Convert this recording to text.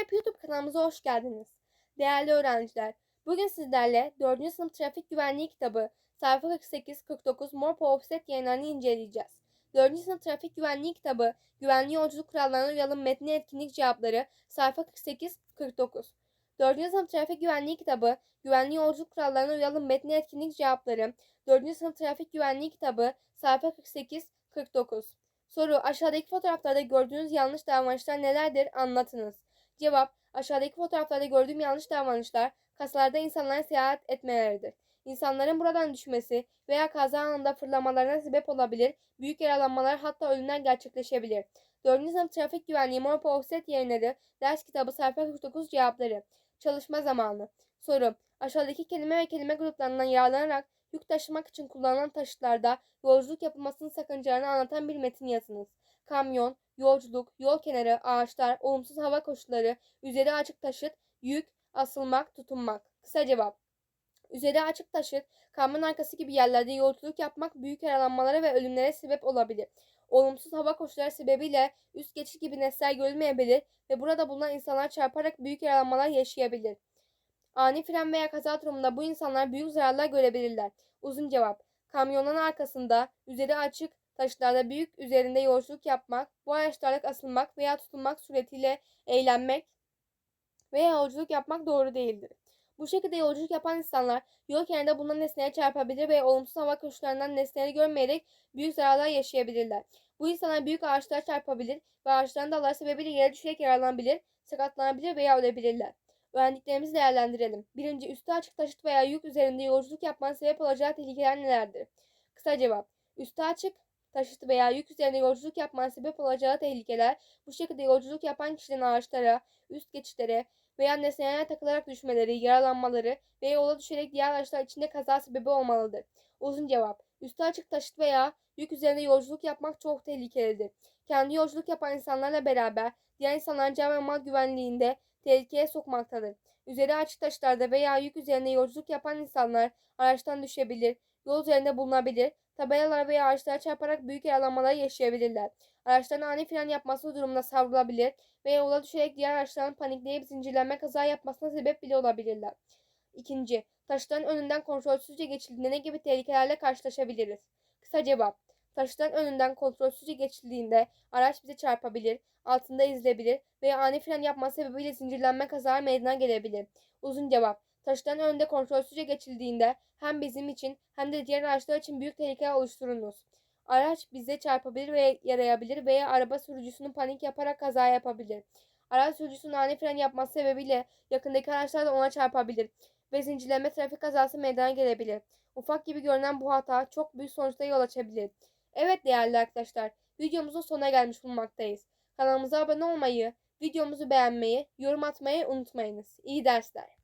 Map YouTube kanalımıza hoş geldiniz. Değerli öğrenciler, bugün sizlerle 4. sınıf trafik güvenliği kitabı sayfa 48-49 Morpho Offset yayınlarını inceleyeceğiz. 4. sınıf trafik güvenliği kitabı güvenli yolculuk kurallarına uyalım metni etkinlik cevapları sayfa 48-49. 4. sınıf trafik güvenliği kitabı güvenli yolculuk kurallarına uyalım metni etkinlik cevapları 4. sınıf trafik güvenliği kitabı sayfa 48-49. Soru aşağıdaki fotoğraflarda gördüğünüz yanlış davranışlar nelerdir anlatınız. Cevap aşağıdaki fotoğraflarda gördüğüm yanlış davranışlar kasalarda insanların seyahat etmeleridir. İnsanların buradan düşmesi veya kaza anında fırlamalarına sebep olabilir, büyük yaralanmalar hatta ölümler gerçekleşebilir. 4. sınıf trafik güvenliği Morpho Offset yayınları ders kitabı sayfa 49 cevapları. Çalışma zamanı. Soru aşağıdaki kelime ve kelime gruplarından yararlanarak yük taşımak için kullanılan taşıtlarda yolculuk yapılmasının sakıncalarını anlatan bir metin yazınız. Kamyon, yolculuk, yol kenarı, ağaçlar, olumsuz hava koşulları, üzeri açık taşıt, yük, asılmak, tutunmak. Kısa cevap. Üzeri açık taşıt, kamyon arkası gibi yerlerde yolculuk yapmak büyük yaralanmalara ve ölümlere sebep olabilir. Olumsuz hava koşulları sebebiyle üst geçit gibi nesneler görülmeyebilir ve burada bulunan insanlar çarparak büyük yaralanmalar yaşayabilir. Ani fren veya kaza durumunda bu insanlar büyük zararlar görebilirler. Uzun cevap. Kamyonun arkasında üzeri açık taşıtlarda büyük üzerinde yolculuk yapmak, bu araçlarda asılmak veya tutulmak suretiyle eğlenmek veya yolculuk yapmak doğru değildir. Bu şekilde yolculuk yapan insanlar yol kenarında bulunan nesneye çarpabilir ve olumsuz hava koşullarından nesneleri görmeyerek büyük zararlar yaşayabilirler. Bu insanlar büyük ağaçlara çarpabilir ve ağaçların dalları sebebiyle yere düşerek yaralanabilir, sakatlanabilir veya ölebilirler. Öğrendiklerimizi değerlendirelim. Birinci, üstü açık taşıt veya yük üzerinde yolculuk yapmanın sebep olacağı tehlikeler nelerdir? Kısa cevap. Üstü açık taşıt veya yük üzerinde yolculuk yapmanın sebep olacağı tehlikeler bu şekilde yolculuk yapan kişilerin ağaçlara, üst geçitlere veya nesnelere takılarak düşmeleri, yaralanmaları ve yola düşerek diğer araçlar içinde kaza sebebi olmalıdır. Uzun cevap. Üstü açık taşıt veya yük üzerinde yolculuk yapmak çok tehlikelidir. Kendi yolculuk yapan insanlarla beraber diğer insanların can ve mal güvenliğinde tehlikeye sokmaktadır. Üzeri açık taşıtlarda veya yük üzerinde yolculuk yapan insanlar araçtan düşebilir, yol üzerinde bulunabilir, tabelalar veya ağaçlara çarparak büyük yaralanmalar yaşayabilirler. Araçların ani fren yapması durumunda savrulabilir ve yola düşerek diğer araçların panikleyip zincirlenme kaza yapmasına sebep bile olabilirler. İkinci, taşıtların önünden kontrolsüzce geçildiğinde ne gibi tehlikelerle karşılaşabiliriz? Kısa cevap. Taşıtların önünden kontrolsüzce geçildiğinde araç bize çarpabilir, altında ezilebilir veya ani fren yapması sebebiyle zincirlenme kazalar meydana gelebilir. Uzun cevap. Taşıtların önünde kontrolsüzce geçildiğinde hem bizim için hem de diğer araçlar için büyük tehlike oluşturunuz. Araç bize çarpabilir ve yarayabilir veya araba sürücüsünün panik yaparak kaza yapabilir. Araç sürücüsünün ani fren yapması sebebiyle yakındaki araçlar da ona çarpabilir ve zincirleme trafik kazası meydana gelebilir. Ufak gibi görünen bu hata çok büyük sonuçlara yol açabilir. Evet değerli arkadaşlar, videomuzun sonuna gelmiş bulunmaktayız. Kanalımıza abone olmayı, videomuzu beğenmeyi, yorum atmayı unutmayınız. İyi dersler.